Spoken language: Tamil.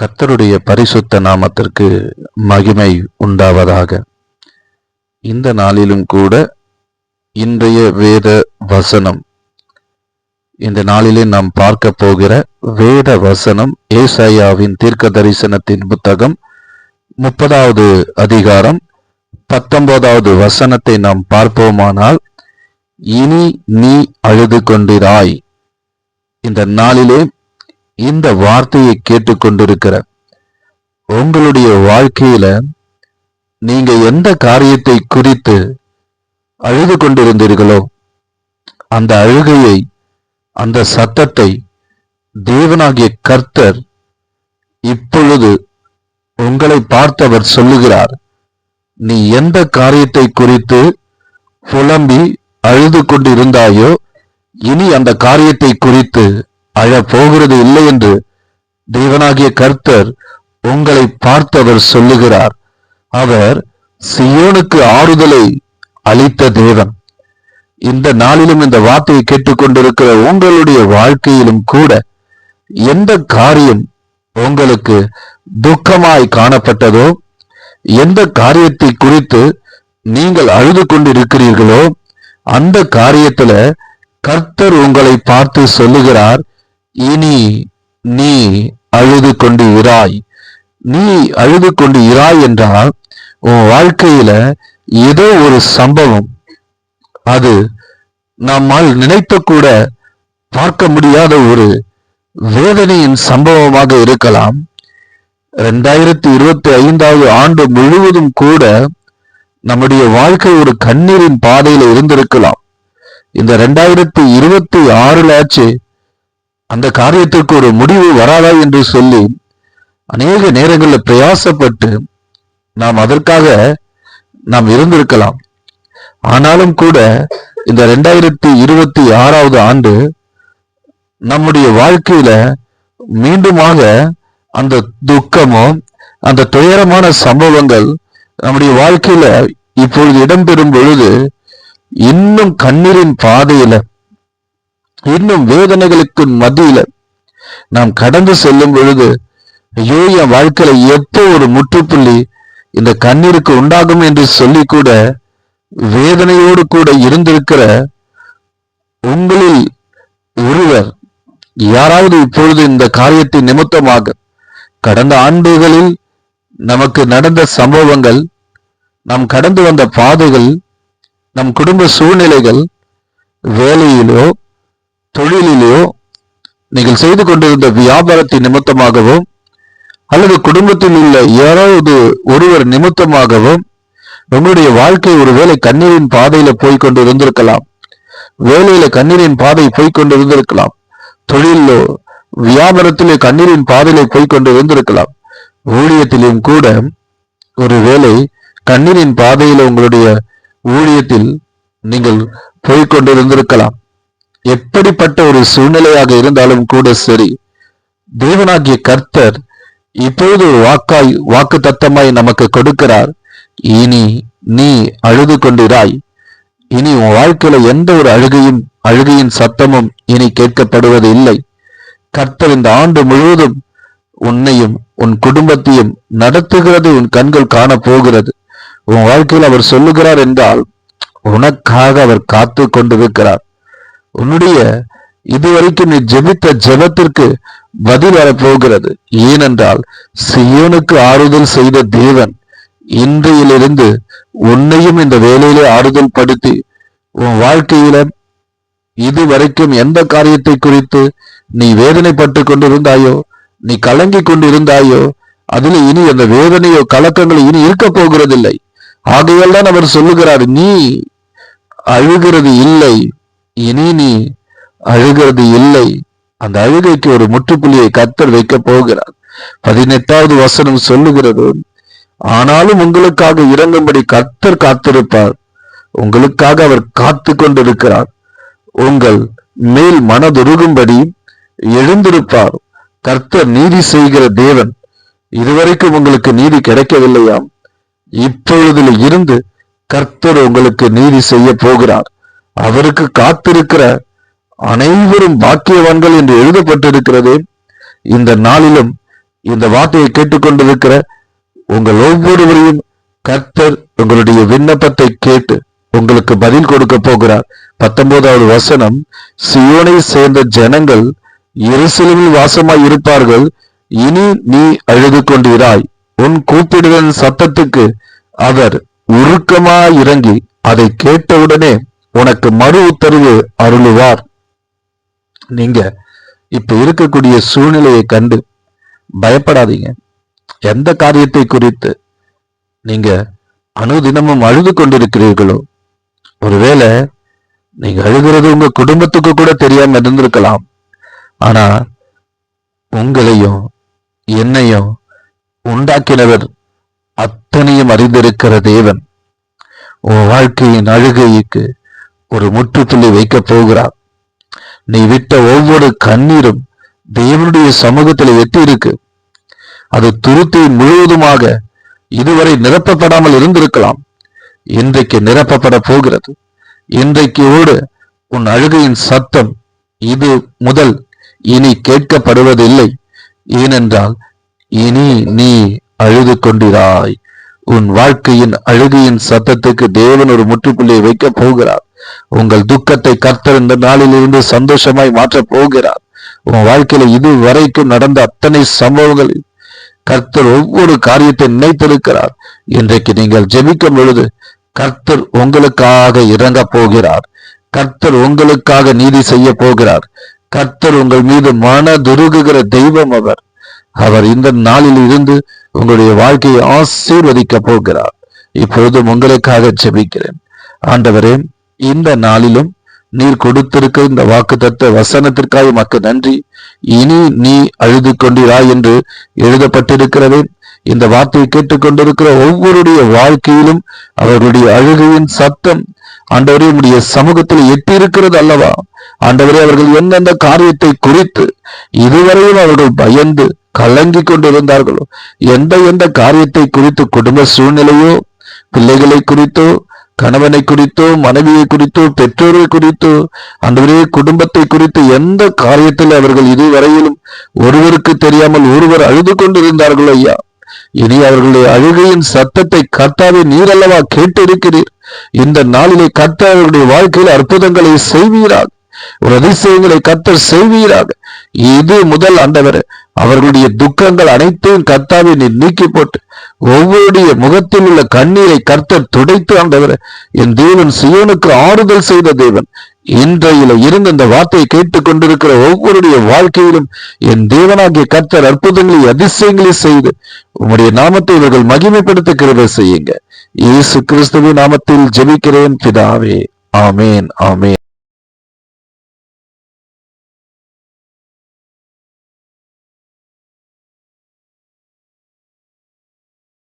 கர்த்தருடைய பரிசுத்த நாமத்திற்கு மகிமை உண்டாவதாக. இந்த நாளிலும் கூட இன்றைய வேத வசனம். இந்த நாளிலே நாம் பார்க்க போகிற வேத வசனம் ஏசாயாவின் தீர்க்க தரிசனத்தின் புத்தகம் முப்பதாவது அதிகாரம் பத்தொன்பதாவது வசனத்தை நாம் பார்ப்போமானால் இனி நீ அழுது கொண்டிராய். இந்த நாளிலே இந்த வார்த்தையை கேட்டுக்கொண்டிருக்கிற உங்களுடைய வாழ்க்கையில நீங்க எந்த காரியத்தை குறித்து அழுது கொண்டிருந்தீர்களோ அந்த அழுகையை அந்த சத்தத்தை தேவனாகிய கர்த்தர் இப்பொழுது உங்களை பார்த்தவர் சொல்லுகிறார். நீ எந்த காரியத்தை குறித்து புலம்பி அழுது கொண்டிருந்தாயோ இனி அந்த காரியத்தை குறித்து அழ போகிறது இல்லை என்று தேவனாகிய கர்த்தர் உங்களை பார்த்தவர் சொல்லுகிறார். அவர் சியோனுக்கு ஆறுதலை அளித்த தேவன். இந்த நாளிலும் இந்த வார்த்தையை கேட்டுக்கொண்டிருக்கிற உங்களுடைய வாழ்க்கையிலும் கூட எந்த காரியம் உங்களுக்கு துக்கமாய் காணப்பட்டதோ எந்த காரியத்தை குறித்து நீங்கள் அழுது கொண்டிருக்கிறீர்களோ அந்த காரியத்துல கர்த்தர் உங்களை பார்த்து சொல்லுகிறார். இனி நீ அழுது கொண்டு இராய் நீ அழுது கொண்டு இராய் என்றால் உன் வாழ்க்கையில ஏதோ ஒரு சம்பவம். அது நம்மால் நினைத்து கூட பார்க்க முடியாத ஒரு வேதனையின் சம்பவமாக இருக்கலாம். ரெண்டாயிரத்தி இருபத்தி ஐந்தாவது ஆண்டு முழுவதும் கூட நம்முடைய வாழ்க்கை ஒரு கண்ணீரின் பாதையில இருந்திருக்கலாம். இந்த ரெண்டாயிரத்தி இருபத்தி ஆறுல ஆச்சு அந்த காரியத்திற்கு ஒரு முடிவு வராதா என்று சொல்லி அநேக நேரங்களில் பிரயாசப்பட்டு நாம் அதற்காக நாம் இருந்திருக்கலாம். ஆனாலும் கூட இந்த ரெண்டாயிரத்தி இருபத்தி ஆறாவது ஆண்டு நம்முடைய வாழ்க்கையில மீண்டுமாக அந்த துக்கமோ அந்த துயரமான சம்பவங்கள் நம்முடைய வாழ்க்கையில இப்பொழுது இடம்பெறும் பொழுது இன்னும் கண்ணீரின் பாதையில இன்னும் வேதனைகளுக்கு மத்தியில நாம் கடந்து செல்லும் பொழுது ஐயோ என் வாழ்க்கையில எப்போ ஒரு முற்றுப்புள்ளி இந்த கண்ணீருக்கு உண்டாகும் என்று சொல்லி கூட வேதனையோடு கூட இருந்திருக்கிற உங்களில் ஒருவர் யாராவது இப்பொழுது இந்த காரியத்தின் நிமித்தமாக கடந்த ஆண்டுகளில் நமக்கு நடந்த சம்பவங்கள் நாம் கடந்து வந்த பாதைகள் நம் குடும்ப சூழ்நிலைகள் வேலையிலோ தொழிலிலோ நீங்கள் செய்து கொண்டிருந்த வியாபாரத்தின் நிமித்தமாகவோ அல்லது குடும்பத்தில் உள்ள யாராவது ஒருவர் நிமித்தமாகவோ உங்களுடைய வாழ்க்கை ஒருவேளை கண்ணீரின் பாதையில போய் கொண்டு இருந்திருக்கலாம் வேலையில கண்ணீரின் பாதை போய் கொண்டு இருந்திருக்கலாம் தொழிலோ வியாபாரத்திலே கண்ணீரின் பாதையில போய் கொண்டு இருந்திருக்கலாம் ஊழியத்திலும் கூட ஒருவேளை கண்ணீரின் பாதையில உங்களுடைய ஊழியத்தில் நீங்கள் போய்கொண்டு இருந்திருக்கலாம் எப்படிப்பட்ட ஒரு சூழ்நிலையாக இருந்தாலும் கூட சரி. தேவனாகிய கர்த்தர் இப்பொழுது வாக்காய் வாக்கு தத்தமாய் நமக்கு கொடுக்கிறார். இனி நீ அழுது கொண்டிராய். இனி உன் வாழ்க்கையில எந்த ஒரு அழுகையும் அழுகையின் சத்தமும் இனி கேட்கப்படுவது இல்லை கர்த்தர் இந்த ஆண்டு முழுவதும் உன்னையும் உன் குடும்பத்தையும் நடத்துகிறது உன் கண்கள் காண போகிறது உன் வாழ்க்கையில் அவர் சொல்லுகிறார் என்றால் உனக்காக அவர் காத்து கொண்டிருக்கிறார் உன்னுடைய இதுவரைக்கும் நீ ஜெபித்த ஜெபத்திற்கு பதில் வரப்போகிறது. ஏனென்றால் சியோனுக்கு ஆறுதல் செய்த தேவன் இன்றையிலிருந்து உன்னையும் இந்த வேலையிலே ஆறுதல் படுத்தி உன் வாழ்க்கையில இதுவரைக்கும் எந்த காரியத்தை குறித்து நீ வேதனைப்பட்டு கொண்டிருந்தாயோ நீ கலங்கி கொண்டிருந்தாயோ அதுல இனி அந்த வேதனையோ கலக்கங்களோ இனி இருக்க போகிறதில்லை. ஆகையால் தான் அவர் சொல்லுகிறார் நீ அழுகிறது இல்லை. இனி நீ அழுகிறது இல்லை. அந்த அழுகைக்கு ஒரு முற்றுப்புள்ளியை கத்தர் வைக்க போகிறார். பதினெட்டாவது வசனம் சொல்லுகிறது ஆனாலும் உங்களுக்காக இறங்கும்படி கர்த்தர் காத்திருப்பார். உங்களுக்காக அவர் காத்து கொண்டிருக்கிறார். உங்கள் மேல் மனதுருகும்படி எழுந்திருப்பார். கர்த்தர் நீதி செய்கிற தேவன். இதுவரைக்கும் உங்களுக்கு நீதி கிடைக்கவில்லையாம். இப்பொழுதில் இருந்து கர்த்தர் உங்களுக்கு நீதி செய்ய போகிறார். அவருக்கு காத்திருக்கிற அனைவரும் பாக்கியவான்கள் என்று எழுதப்பட்டிருக்கிறது இந்த நாளிலும் இந்த வார்த்தையை கேட்டுக்கொண்டிருக்கிற உங்கள் ஒவ்வொருவரையும் கர்த்தர் உங்களுடைய விண்ணப்பத்தை கேட்டு உங்களுக்கு பதில் கொடுக்க போகிறார். பத்தொன்பதாவது வசனம் சியோனை சேர்ந்த ஜனங்கள் எருசலேமில் வாசமாய் இருப்பார்கள். இனி நீ அழுது கொண்டிராய். உன் கூப்பிடுதல் சத்தத்துக்கு அவர் உருக்கமாய் இறங்கி அதை கேட்டவுடனே உனக்கு மறு உத்தரவு அருளுவார். நீங்க இப்ப இருக்கக்கூடிய சூழ்நிலையை கண்டு பயப்படாதீங்க. எந்த காரியத்தை குறித்து நீங்க அனுதினமும் அழுது கொண்டிருக்கிறீர்களோ ஒருவேளை நீங்க அழுகிறது உங்க குடும்பத்துக்கு கூட தெரியாம இருந்திருக்கலாம். ஆனா உங்களையும் என்னையும் உண்டாக்கினவர் அத்தனையும் அறிந்திருக்கிற தேவன். உன் வாழ்க்கையின் அழுகைக்கு ஒரு முற்றுத்துள்ளி வைக்கப் போகிறார். நீ விட்ட ஒவ்வொரு கண்ணீரும் தேவனுடைய சமூகத்தில் எட்டி இருக்கு அது துருத்தி முழுவதுமாக இதுவரை நிரப்பப்படாமல் இருந்திருக்கலாம். இன்றைக்கு நிரப்பப்பட போகிறது. இன்றைக்கு ஓடு உன் அழுகையின் சத்தம் இது முதல். இனி கேட்கப்படுவதில்லை. ஏனென்றால் இனி நீ அழுது கொண்டிராய். உன் வாழ்க்கையின் அழுகையின் சத்தத்துக்கு தேவன் ஒரு முற்றுப்புள்ளியை வைக்கப் போகிறார். உங்கள் துக்கத்தை கர்த்தர் இந்த நாளிலிருந்து சந்தோஷமாய் மாற்றப் போகிறார். உன் வாழ்க்கையில இது வரைக்கும் நடந்த அத்தனை சம்பவங்களில் கர்த்தர் ஒவ்வொரு காரியத்தை நினைத்திருக்கிறார். இன்றைக்கு நீங்கள் ஜெபிக்கும் பொழுது கர்த்தர் உங்களுக்காக இறங்க போகிறார். கர்த்தர் உங்களுக்காக நீதி செய்ய போகிறார். கர்த்தர் உங்கள் மீது மன துருகுகிற தெய்வம் அவர். அவர் இந்த நாளில் இருந்து உங்களுடைய வாழ்க்கையை ஆசீர்வதிக்க போகிறார். இப்பொழுதும் உங்களுக்காக ஜெபிக்கிறேன். ஆண்டவரே இந்த நாளிலும் நீர் கொடுத்திருக்க இந்த வாக்கு தத்த வசனத்திற்காக மக்கு நன்றி. இனி நீ அழுது கொண்டிரா என்று எழுதப்பட்டிருக்கிறதே இந்த வார்த்தையை கேட்டுக்கொண்டிருக்கிற ஒவ்வொருடைய வாழ்க்கையிலும் அவர்களுடைய அழுகையின் சத்தம் ஆண்டவரே உடைய சமூகத்தில் எட்டி இருக்கிறது அல்லவா? ஆண்டவரே அவர்கள் எந்தெந்த காரியத்தை குறித்து இதுவரையும் அவர்கள் பயந்து கலங்கி கொண்டிருந்தார்களோ எந்த எந்த காரியத்தை குறித்து குடும்ப சூழ்நிலையோ பிள்ளைகளை குறித்தோ கணவனை குறித்தோ மனைவியை குறித்தோ பெற்றோரை குறித்தோ அன்றுவரே குடும்பத்தை குறித்து எந்த காரியத்தில் அவர்கள் இதுவரையிலும் ஒருவருக்கு தெரியாமல் ஒருவர் அழுது கொண்டிருந்தார்களோ ஐயா? இனி அவர்களுடைய அழுகையின் சத்தத்தை கர்த்தாவே நீரல்லவா கேட்டிருக்கிறீர். இந்த நாளிலே கர்த்தர் அவர்களுடைய வாழ்க்கையில் அற்புதங்களை செய்வீராக. ஒரு அதிசயங்களை கத்தர் செய்வீராக. இது முதல் ஆண்டவர். அவர்களுடைய துக்கங்கள் அனைத்தையும் கர்த்தாவை நீர் நீக்கி போட்டு ஒவ்வொருடைய முகத்தில் உள்ள கண்ணீரை கர்த்தர் துடைத்து ஆண்டவர் என் தேவன் சியோனுக்கு ஆறுதல் செய்த தேவன். இன்றையில இருந்து இந்த வார்த்தையை கேட்டுக்கொண்டிருக்கிற ஒவ்வொருடைய வாழ்க்கையிலும் என் தேவனாகிய கர்த்தர் அற்புதங்களை அதிசயங்களை செய்து உங்களுடைய நாமத்தை இவர்கள் மகிமைப்படுத்த கிருபை செய்யுங்க. இயேசு கிறிஸ்துவின் நாமத்தில் ஜெபிக்கிறேன் பிதாவே. ஆமேன் ஆமேன்.